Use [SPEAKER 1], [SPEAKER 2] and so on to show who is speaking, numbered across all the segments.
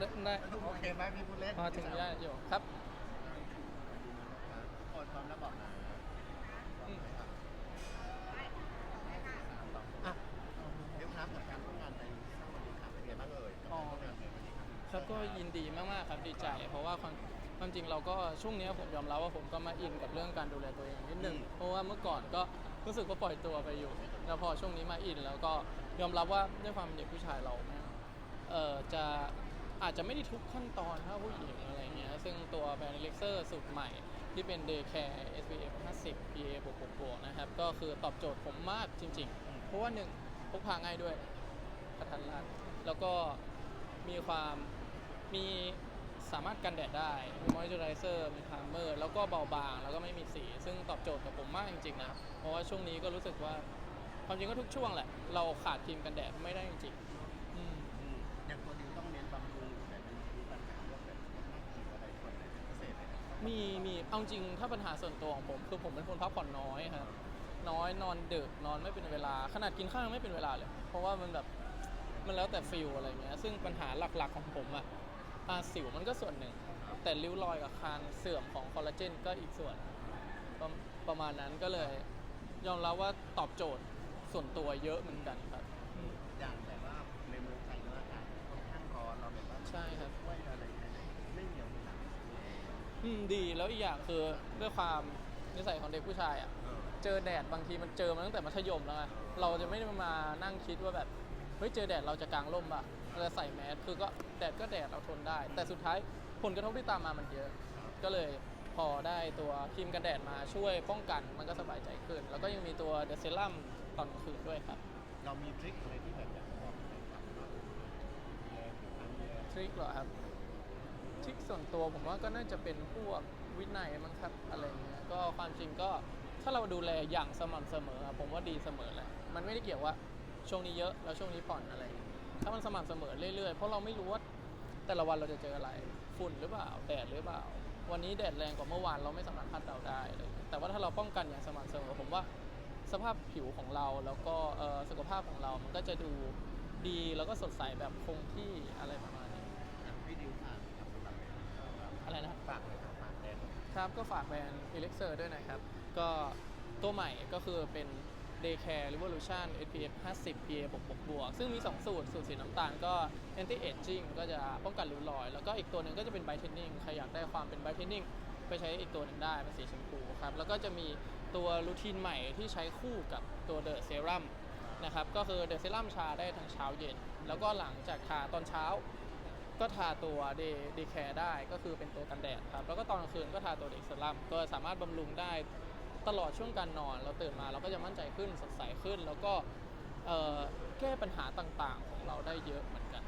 [SPEAKER 1] ได้
[SPEAKER 2] โอเคไหมพี่พูดเล่น
[SPEAKER 1] พอถึงได้อยู่ครับ
[SPEAKER 2] คนพร้อมแล้วบอกนะ
[SPEAKER 1] อืม
[SPEAKER 2] อะเดี๋ยวครับกับการร่วมงานในสร้างวันนี้ครับเป็นไงบ้างเอ่ยกับการร่วมงานในวันนี้ครับ
[SPEAKER 1] ครับก็ยินดีมากๆครับดีใจ เพราะว่าความความจริงเราก็ช่วงเนี้ยผมยอมรับว่าผมก็มาอินกับเรื่องการดูแลตัวเองนิดนึงเพราะว่าเมื่อก่อนก็รู้สึกว่าปล่อยตัวไปอยู่ แล้วพอช่วงนี้มาอินแล้วก็ยอมรับว่าด้วยความเป็นเด็กผู้ชายเราแม่งเอ่อจะ อาจจะไม่ได้ทุกขั้นตอนเท่าผู้หญิงอะไรเงี้ยซึ่งตัวแบรนด์เล็กเซอร์สูตรใหม่ ที่เป็น Day Care SPF 50 PA บวกบวกนะครับ ก็คือตอบโจทย์ผมมากจริง ๆ เพราะว่าหนึ่งพกพาง่ายด้วยกระทันรัดแล้วก็มีความมีสามารถกันแดดได้ มีมอยเจอไรเซอร์ มีพาร์เมอร์ แล้วก็เบาบาง แล้วก็ไม่มีสี ซึ่งตอบโจทย์กับผมมากจริงๆนะ เพราะว่าช่วงนี้ก็รู้สึกว่า ความจริงก็ทุกช่วงแหละ เราขาดครีมกันแดดไม่ได้จริง
[SPEAKER 2] เอา
[SPEAKER 1] จริงถ้าปัญหาส่วนตัวของผม คือผมเป็นคนพักผ่อนน้อยครับน้อยนอนดึกนอนไม่เป็นเวลา ขนาดกินข้าวยังไม่เป็นเวลาเลย เพราะว่ามันแบบมันแล้วแต่ฟิลอะไรเงี้ยซึ่งปัญหาหลักๆของผมอะอาสิวมันก็ส่วนหนึ่ง แต่ริ้วรอยกับคางเสื่อมของคอลลาเจนก็อีกส่วนประประมาณนั้นก็เลย ยอมรับว่าตอบโจทย์ส่วนตัวเยอะเหมือนกันครับ
[SPEAKER 2] อย่างแบบว่าในเมืองไทยเนอะอากาศค่อนข้างร้อนเราแบบว่า
[SPEAKER 1] ใช่ครับ
[SPEAKER 2] ช่วยอะไรไม่เหนียวไม่หนัก
[SPEAKER 1] อืมดีแล้วอีกอย่างคือด้วยความนิสัยของเด็กผู้ชายอะ
[SPEAKER 2] เออ
[SPEAKER 1] เจอแดดบางทีมันเจอมาตั้งแต่มัธยมแล้วไงเราจะไม่ได้มานั่งคิดว่าแบบเฮ้ยเจอแดดเราจะกางร่มป่ะเราจะใส่แมสคือก็แดดก็แดดเราทนได้ แต่สุดท้ายผลกระทบที่ตามมามันเยอะ ก็เลยพอได้ตัวครีมกันแดดมาช่วยป้องกันมันก็สบายใจขึ้น แล้วก็ยังมีตัวเดอะเซรั่มตอนกลางคืนด้วยครับ
[SPEAKER 2] เรามีทริคอะไรที่แบบอยากบอกให้แฟนคลับเราดูแลผิวพรรณดูแล
[SPEAKER 1] ทริคเหรอครับท ริคส่วนตัวผมว่าก็น่าจะเป็นพวกวินัยมั้งครับอะไรเงี้ยก็ความจริงก็ถ้าเราดูแลอย่างสม่ำเสมอผมว่าดีเสมอแหละมันไม่ได้เกี่ยวว่าช่วงนี้เยอะแล้วช่วงนี้ผ่อนอะไร ถ้ามันสม่ำเสมอเรื่อยๆ เพราะเราไม่รู้ว่าแต่ละวันเราจะเจออะไรฝุ่นหรือเปล่าแดดหรือเปล่า วันนี้แดดแรงกว่าเมื่อวานเราไม่สามารถคาดเดาได้เงี้ยแต่ว่าถ้าเราป้องกันอย่างสม่ำเสมอผมว่าสภาพผิวของเราแล้วก็สุขภาพของเรามันก็จะดูดีแล้วก็สดใสแบบคงที่อะไรประมาณนี้
[SPEAKER 2] อย่างพี่ดิวผ่านครับสำหรับ
[SPEAKER 1] อะไรนะครับ
[SPEAKER 2] ฝากเลยครับฝากแดน
[SPEAKER 1] ครับก็ฝากแบรนด์ Elixir ด้วยนะครับ ก็ตัวใหม่ก็คือเป็น Day Care Revolution SPF 50 PA บวกบวกบวกซึ่งมี 2 สูตร สูตรสีน้ำตาลก็ anti aging ก็จะป้องกันริ้วรอย แล้วก็อีกตัวหนึ่งก็จะเป็น brightening ใครอยากได้ความเป็น brightening ไปใช้อีกตัวหนึ่งได้ เป็นสีชมพูครับ แล้วก็จะมีตัวรูทีนใหม่ที่ใช้คู่กับตัว The Serum นะครับ ก็คือ The Serum ชาได้ทั้งเช้าเย็น แล้วก็หลังจากทาตอนเช้า ก็ทาตัวเดเดแคร์ได้ก็คือเป็นตัวกันแดดครับ แล้วก็ตอนกลางคืนก็ทาตัวเด็กเซรั่มก็สามารถบำรุงได้ตลอดช่วงการนอน เราตื่นมาเราก็จะมั่นใจขึ้นสดใสขึ้น แล้วก็เอ่อแก้ปัญหาต่างๆ ของเราได้เยอะเหมือนกัน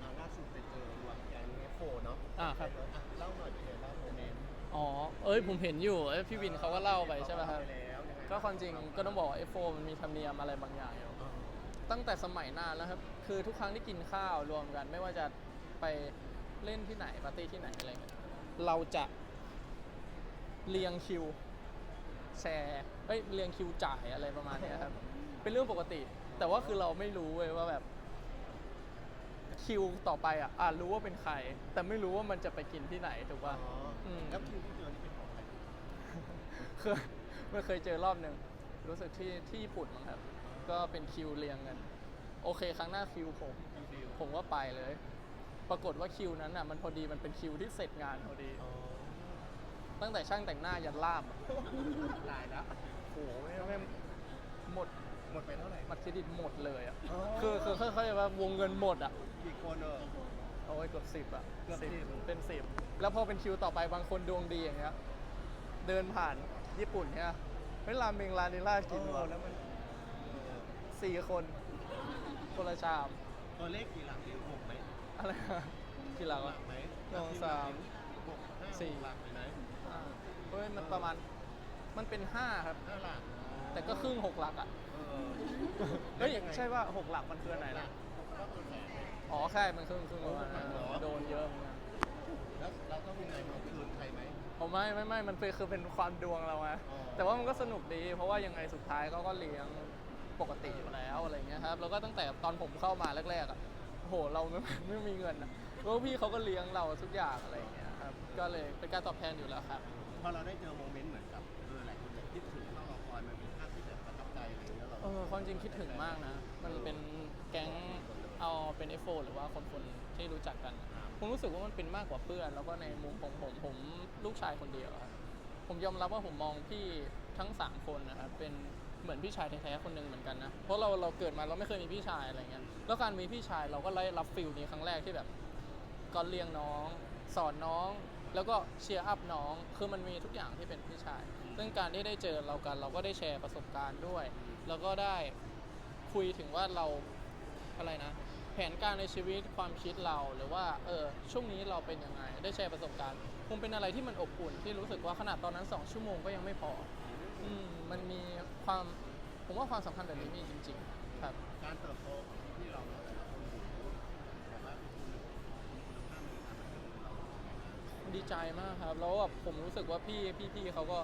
[SPEAKER 2] อ่าล่าสุดไปเจอรวมแกงเอฟโฟเนาะ
[SPEAKER 1] อ่าครับ
[SPEAKER 2] อะเล่าหน่อยเป็นไงบ้างโมเมนต์
[SPEAKER 1] อ๋อ เอ้ยผมเห็นอยู่เอ้ยพี่วินเขาก็เล่าไปใช่ไหมครับ
[SPEAKER 2] เล่าไปแล้วยังไง
[SPEAKER 1] ก็ความจริงก็ต้องบอกว่า F4 มันมีธรรมเนียมอะไรบางอย่างอยู่
[SPEAKER 2] เออ
[SPEAKER 1] ตั้งแต่สมัยนานแล้วครับ คือทุกครั้งที่กินข้าวรวมกัน ไม่ว่าจะไปเล่นที่ไหนปาร์ตี้ที่ไหนอะไรเงี้ยเราจะเรียงคิวแชร์เอ้ยเรียงคิวจ่ายอะไรประมาณเนี้ยครับ เป็นเรื่องปกติ แต่ว่าคือเราไม่รู้เว้ยว่าแบบ คิวต่อไปอะอ่ารู้ว่าเป็นใคร แต่ไม่รู้ว่ามันจะไปกินที่ไหนถูก
[SPEAKER 2] อ๋อ
[SPEAKER 1] ป่ะ
[SPEAKER 2] อ
[SPEAKER 1] ม
[SPEAKER 2] แล้วคิวที่เจอนี่เป็นของใคร
[SPEAKER 1] เคยไม่เคยเจอรอบหนึ่งรู้สึกที่ที่ญี่ปุ่นมั้งครับ ก็เป็นคิวเรียงกันโอเค ครั้งหน้าคิวผม
[SPEAKER 2] คิวดิว
[SPEAKER 1] ผมว่าไปเลย ปรากฏว่าคิวนั้นอะมันพอดีมันเป็นคิวที่เสร็จงานพอดี
[SPEAKER 2] อ๋อ
[SPEAKER 1] ตั้งแต่ช่างแต่งหน้ายันล่ามอะ
[SPEAKER 2] ตายแล้ว
[SPEAKER 1] โอ้โหไม่ไม่หมด
[SPEAKER 2] หมดไปเท่าไหร่
[SPEAKER 1] บัตรเครดิตหมดเลยอะ
[SPEAKER 2] อ๋อ
[SPEAKER 1] คือคือเขาใจว่าวงเงินหมดอะ
[SPEAKER 2] กี่คนเออ
[SPEAKER 1] โอ้ยเกือบสิบอะ
[SPEAKER 2] เกือบ10
[SPEAKER 1] เป็นสิบแล้วพอเป็นคิวต่อไปบางคนดวงดีอย่างเงี้ยเดินผ่านญี่ปุ่นเนี่ยเฮ้ยราเมงร้านนี้น่ากิน
[SPEAKER 2] เอ
[SPEAKER 1] ว่ะ
[SPEAKER 2] อแล้วมันเออ
[SPEAKER 1] สี่คน คนละชาม
[SPEAKER 2] ตัวเลขกี่หลักดิวหกไหม
[SPEAKER 1] อะไรนะกี่หลัก
[SPEAKER 2] ห
[SPEAKER 1] วะ
[SPEAKER 2] ลักไหม
[SPEAKER 1] สองสาม
[SPEAKER 2] หกห้า
[SPEAKER 1] สี่
[SPEAKER 2] หกหลักเลยไหม
[SPEAKER 1] อ่าเฮ้ยมันประมาณ มันเป็นห้าครับ
[SPEAKER 2] ห้าหลัก
[SPEAKER 1] แต่ก็ครึ่งหกหลักอะ
[SPEAKER 2] เออ
[SPEAKER 1] เฮ้ยใช่ว่าหกหลักมันคืออนไหน
[SPEAKER 2] หลั
[SPEAKER 1] นะ
[SPEAKER 2] กก็คือแสนเลย
[SPEAKER 1] อ๋อใช่ มันครึ่งครึ่งประมาณนั้น
[SPEAKER 2] เหรอ
[SPEAKER 1] โดนเยอะเหมือนกัน
[SPEAKER 2] แล้วเราต้องยังไงเอาคืนใครไหม
[SPEAKER 1] ผมไม่ไม่ไม่มันเป็นคือเป็นความดวงเราไง
[SPEAKER 2] อ๋อ
[SPEAKER 1] แต่ว่ามันก็สนุกดี เพราะว่ายังไงสุดท้ายเขาก็เลี้ยง ปกติอยู่แล้วอะไรเงี้ยครับแล้วก็ตั้งแต่ตอนผมเข้ามาแรกๆอะโอ้โหเราไม่ไม่มีเงินอะแล้วพี่เขาก็เลี้ยงเราทุกอย่างอะไรอย่างเงี้ยครับก็เลยเป็นการตอบแทนอยู่แล้วครับ
[SPEAKER 2] พอเราได้เจอโมเมนต์เหมือนกับเออหลายคนอยากคิดถึงเข้ารอคอยมันเป็นภาพที่แบบประทับใจอะไรอย่างเงี้ยเรา
[SPEAKER 1] เออความจริงคิดถึงมากนะ มันเป็นแก๊งเอาเป็น F4 หรือว่าคนคนๆที่รู้จักกัน ผมรู้สึกว่ามันเป็นมากกว่าเพื่อน แล้วก็ในมุมของผมผมลูกชายคนเดียวครับผมยอมรับว่าผมมองพี่ทั้งสามคนนะครับเป็น เหมือนพี่ชายแท้ๆคนหนึ่งเหมือนกันนะ เพราะเราเราเกิดมาเราไม่เคยมีพี่ชายอะไรเงี้ย แล้วการมีพี่ชายเราก็ได้รับฟิลนี้ครั้งแรกที่แบบก็เลี้ยงน้อง สอนน้อง แล้วก็เชียร์อัพน้อง คือมันมีทุกอย่างที่เป็นพี่ชาย ซึ่งการที่ได้เจอเรากันเราก็ได้แชร์ประสบการณ์ด้วย แล้วก็ได้คุยถึงว่าเราอะไรนะแผนการในชีวิตความคิดเราหรือว่าเออช่วงนี้เราเป็นยังไง ได้แชร์ประสบการณ์ คงเป็นอะไรที่มันอบอุ่นที่รู้สึกว่าขนาดตอนนั้น 2 ชั่วโมงก็ยังไม่พอ อืมมันมีความผมว่าความสำคัญแบบนี้มีจริง ๆ ครับ
[SPEAKER 2] การเติบโตของที่เราแต่ละคนอยู่แบบว่าเป็นคุณคุณภาพในการเป็นเรา
[SPEAKER 1] ดีใจมากครับ แล้วแบบผมรู้สึกว่าพี่พี่พี่เขาก็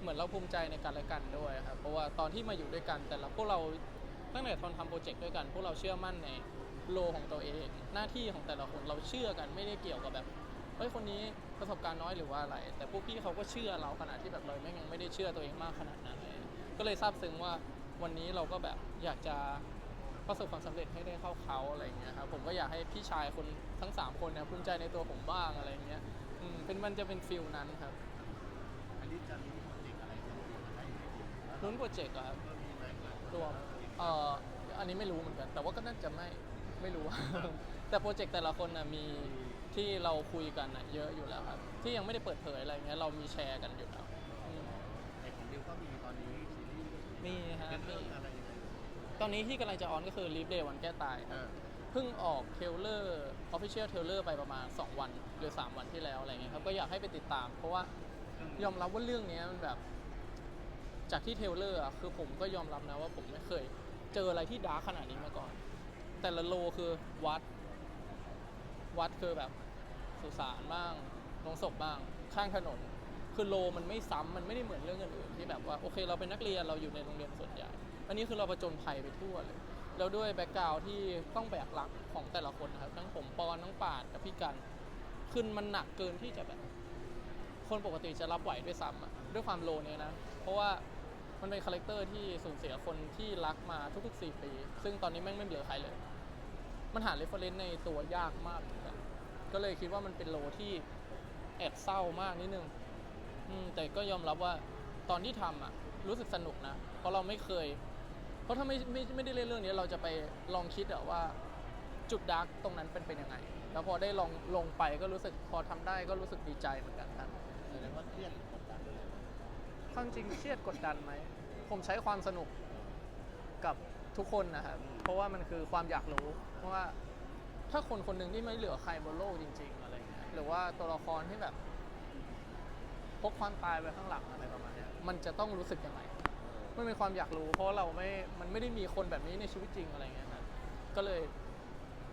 [SPEAKER 1] เหมือนเราภูมิใจในกันและกันด้วยครับเพราะว่าตอนที่มาอยู่ด้วยกัน แต่ละพวกเราตั้งแต่ตอนทำโปรเจกต์ด้วยกัน พวกเราเชื่อมั่นในโลของตัวเอง หน้าที่ของแต่ละคนเราเชื่อกันไม่ได้เกี่ยวกับแบบ เฮ้ยคนนี้ประสบการณ์น้อยหรือว่าอะไร แต่พวกพี่เขาก็เชื่อเราขนาดที่แบบเราแม่งยังไม่ได้เชื่อตัวเองมากขนาดนั้นเลยก็เลยซาบซึ้งว่าวันนี้เราก็แบบอยากจะประสบความสำเร็จให้ได้เข้าเขาอะไรอย่างเงี้ยครับผมก็อยากให้พี่ชายคนทั้งสามคนเนี่ยภูมิใจในตัวผมบ้างอะไรอย่างเงี้ยอืมเป็นมันจะเป็นฟิลนั้นครับ
[SPEAKER 2] อันนี้จะมีโปรเจกต์อะไรที่เราได้อยู่ในทีมแล้ว
[SPEAKER 1] ลุ้นโปรเจกต์อะครับ
[SPEAKER 2] ก็มีไหม
[SPEAKER 1] รวมเอ่ออันนี้ไม่รู้เหมือนกัน แต่ว่าก็น่าจะไม่ไม่รู้ แต่โปรเจกต์แต่ละคนนะมี ที่เราคุยกันนะเยอะอยู่แล้วครับ ที่ยังไม่ได้เปิดเผยอะไรเงี้ยเรามีแชร์กันอยู่แล้วอืม
[SPEAKER 2] แต่ของดิวก็มีตอนนี้ซีรีส์
[SPEAKER 1] มีฮะ
[SPEAKER 2] เป็น
[SPEAKER 1] มี
[SPEAKER 2] เรื่องอะไรยังไง
[SPEAKER 1] ตอนนี้ที่กำลังจะออนก็คือลิฟเดย์วันแก้ตายครับ
[SPEAKER 2] อ่า
[SPEAKER 1] เพิ่งออกเทรลเลอร์ออฟฟิเชียลเทรลเลอร์ไปประมาณ 2 วันหรือ 3 วันที่แล้วอะไรเงี้ยครับก็อยากให้ไปติดตาม เพราะว่ายอมรับว่าเรื่องเนี้ยมันแบบ จากที่เทรลเลอร์อะคือผมก็ยอมรับนะว่าผมไม่เคย เจออะไรที่ดาร์กขนาดนี้มาก่อน แต่ละโลคือวัด วัดคือแบบ สุสานบ้างโรงศพบ้าง ข้างถนน คือโลมันไม่ซ้ำมันไม่ได้เหมือนเรื่องอื่นๆที่แบบว่าโอเคเราเป็นนักเรียนเราอยู่ในโรงเรียนส่วนใหญ่ อันนี้คือเราประจนภัยไปทั่วเลย แล้วด้วยแบ็กกราวด์ที่ต้องแบกรับของแต่ละคนนะครับทั้งผมปอนทั้งป่านกับพี่กันขึ้นมันหนักเกินที่จะแบบ คนปกติจะรับไหวด้วยซ้ำด้วยความโลเนี้ยนะ เพราะว่ามันเป็นคาแรคเตอร์ที่สูญเสียคนที่รักมาทุกๆ 4 ปี ซึ่งตอนนี้แม่งไม่เหลือใครเลย มันหาเรฟเฟอรนซ์ในตัวยากมากเหมือนกัน ก็เลยคิดว่ามันเป็นโลที่แอบเศร้ามากนิดนึงอืมแต่ก็ยอมรับว่าตอนที่ทำอะ รู้สึกสนุกนะ เพราะเราไม่เคย เพราะถ้าไม่ไม่ไม่ได้เล่นเรื่องนี้เราจะไปลองคิดอะว่าจุดดาร์กตรงนั้นเป็นเป็นยังไง แล้วพอได้ลองลงไปก็รู้สึกพอทำได้ก็รู้สึกดีใจเหมือนกันครับ
[SPEAKER 2] แสดงว่าเครียดหรือกดดันเลย
[SPEAKER 1] ความจริงเครียดกดดันไหม ผมใช้ความสนุกกับทุกคนนะครับ เพราะว่ามันคือความอยากรู้ เพราะว่า ถ้าคนคนหนึ่งที่ไม่เหลือใครบนโลกจริง ๆ อะไรเงี้ยหรือว่าตัวละครที่แบบพกความตายไปข้างหลังอะไรประมาณเนี้ยมันจะต้องรู้สึกยังไงไมันเป็นความอยากรู้ เพราะเราไม่ มันไม่ได้มีคนแบบนี้ในชีวิตจริงอะไรเงี้ยครับก็เลย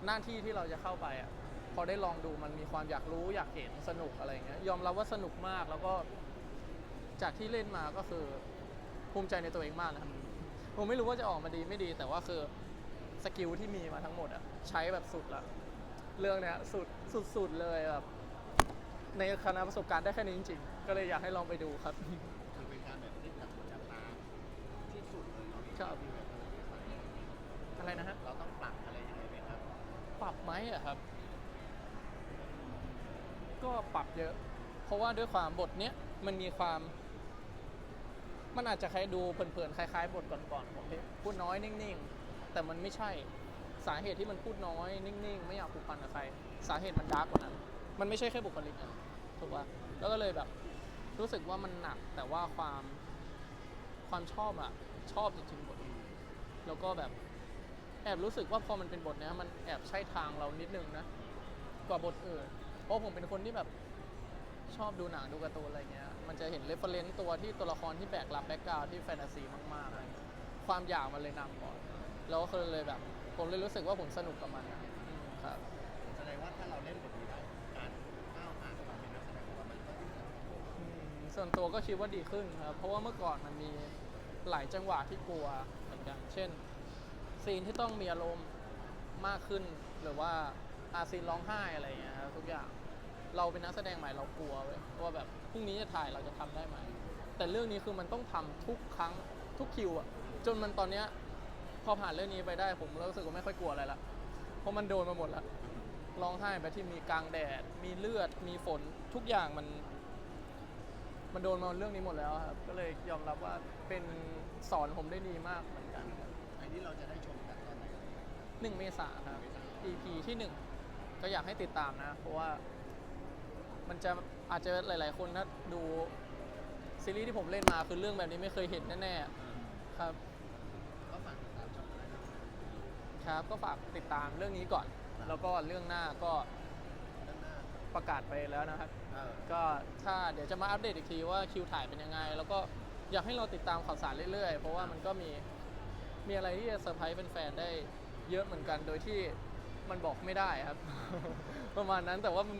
[SPEAKER 1] หน้าที่ที่เราจะเข้าไปอะพอได้ลองดูมันมีความอยากรู้อยากเห็นสนุกอะไรเงี้ยยอมรับว่าสนุกมากแล้วก็จากที่เล่นมาก็คือภูมิใจในตัวเองมากนะครับผมไม่รู้ว่าจะออกมาดีไม่ดีแต่ว่าคือ สกิลที่มีมาทั้งหมดอะใช้แบบสุดละเรื่องเนี้ยสุดสุดๆเลยแบบในคณะประสบการณ์ได้แค่นี้จริงๆ ก็เลยอยากให้ลองไปดูครับ
[SPEAKER 2] คือเป็นการแบบที่จับจับตาที่สุดเลยเนาะ
[SPEAKER 1] ครับ
[SPEAKER 2] ที่แบบเออที่ใส่
[SPEAKER 1] อะไรนะฮะ
[SPEAKER 2] เราต้องปรับอะไรยังไงไหมครับ
[SPEAKER 1] ปรับไหมอะครับ ก็ปรับเยอะ เพราะว่าด้วยความบทเนี้ยมันมีความ มันอาจจะใครดูเพลินๆคล้ายๆ บทก่อนๆผมที่พูดน้อยนิ่งๆ แต่มันไม่ใช่สาเหตุที่มันพูดน้อย นิ่งๆ ไม่อยากผูกพันกับใคร สาเหตุมันดาร์กกว่านั้น มันไม่ใช่แค่บุคลิกนะถูกป่ะแล้วก็เลยแบบ รู้สึกว่ามันหนักแต่ว่าความความชอบอะชอบจริงๆบทนี้แล้วก็แบบแอบรู้สึกว่าพอมันเป็นบทเนี้ยมันแอบใช่ทางเรานิดนึงนะกว่าบทอื่นเพราะผมเป็นคนที่แบบชอบดูหนังดูการ์ตูนอะไรเงี้ย มันจะเห็นเรฟเฟรนซ์ตัวที่ตัวละครที่แบกรับแบ็กกราวที่แฟนตาซีมากๆเงี้ยความอยากมันเลยนำก่อน แล้วก็เลยแบบ ผมเลยรู้สึกว่าผมสนุกกับมันอะอืมครับ
[SPEAKER 2] แสดงว่าถ้าเราเล่นบทนี้ได้การก้าวผ่านความเป็นนักแสดงของเรามันก็ยิ่ง
[SPEAKER 1] อืมส่วนตัวก็คิดว่าดีขึ้นครับ เพราะว่าเมื่อก่อนมันมีหลายจังหวะที่กลัวเหมือนกัน เช่น ซีนที่ต้องมีอารมณ์มากขึ้น หรือว่าอาซีนร้องไห้อะไรอย่างเงี้ยครับทุกอย่าง เราเป็นนักแสดงใหม่เรากลัวเว้ยว่าแบบพรุ่งนี้จะถ่ายเราจะทำได้ไหม แต่เรื่องนี้คือมันต้องทำทุกครั้งทุกคิวอะจนมันตอนเนี้ย พอผ่านเรื่องนี้ไปได้ผมรู้สึกว่าไม่ค่อยกลัวอะไรละเพราะมันโดนมาหมดแล้วร้องไห้ไปที่มีกลางแดด มีเลือด มีฝนทุกอย่างมัน มันโดนมาเรื่องนี้หมดแล้วครับ ก็เลยยอมรับว่าเป็นสอนผมได้ดีมากเหมือนกันครับ
[SPEAKER 2] ไอ้นี่เราจะได้ชมกันตอนไหน
[SPEAKER 1] หนึ่งเมษาครับ EP ที่หนึ่งก็อยากให้ติดตามนะ เพราะว่า มันจะอาจจะหลาย ๆ คนถ้าดูซีรีส์ที่ผมเล่นมาคือเรื่องแบบนี้ไม่เคยเห็นแน่ๆครับ
[SPEAKER 2] ก็ฝากติดตามชมกันนะครับ
[SPEAKER 1] ครับก็ฝากติดตามเรื่องนี้ก่อน แล้วก็เรื่องหน้าก็
[SPEAKER 2] ด้านหน้า
[SPEAKER 1] ประกาศไปแล้วนะครับ
[SPEAKER 2] เออ
[SPEAKER 1] ก็ถ้าเดี๋ยวจะมาอัปเดตอีกทีว่าคิวถ่ายเป็นยังไง แล้วก็อยากให้เราติดตามข่าวสารเรื่อยๆ เพราะว่ามันก็มีมีอะไรที่จะเซอร์ไพรส์แฟนๆได้เยอะเหมือนกันโดยที่มันบอกไม่ได้ครับ ประมาณนั้นแต่ว่ามัน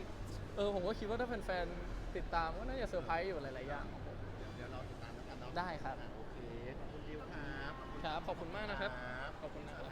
[SPEAKER 1] เออผมก็คิดว่าถ้าแฟนๆติดตามก็น่าจะเซอร์ไพรส์อยู่หลายๆอย่างของผม
[SPEAKER 2] เดี๋ยวเราติดตามแล้วกันเนาะ
[SPEAKER 1] ได้ครับ
[SPEAKER 2] อะโอเคขอบคุณดิวครับ
[SPEAKER 1] ครับขอบคุณมากนะครับ
[SPEAKER 2] ครับ
[SPEAKER 1] ขอบคุณนะครับ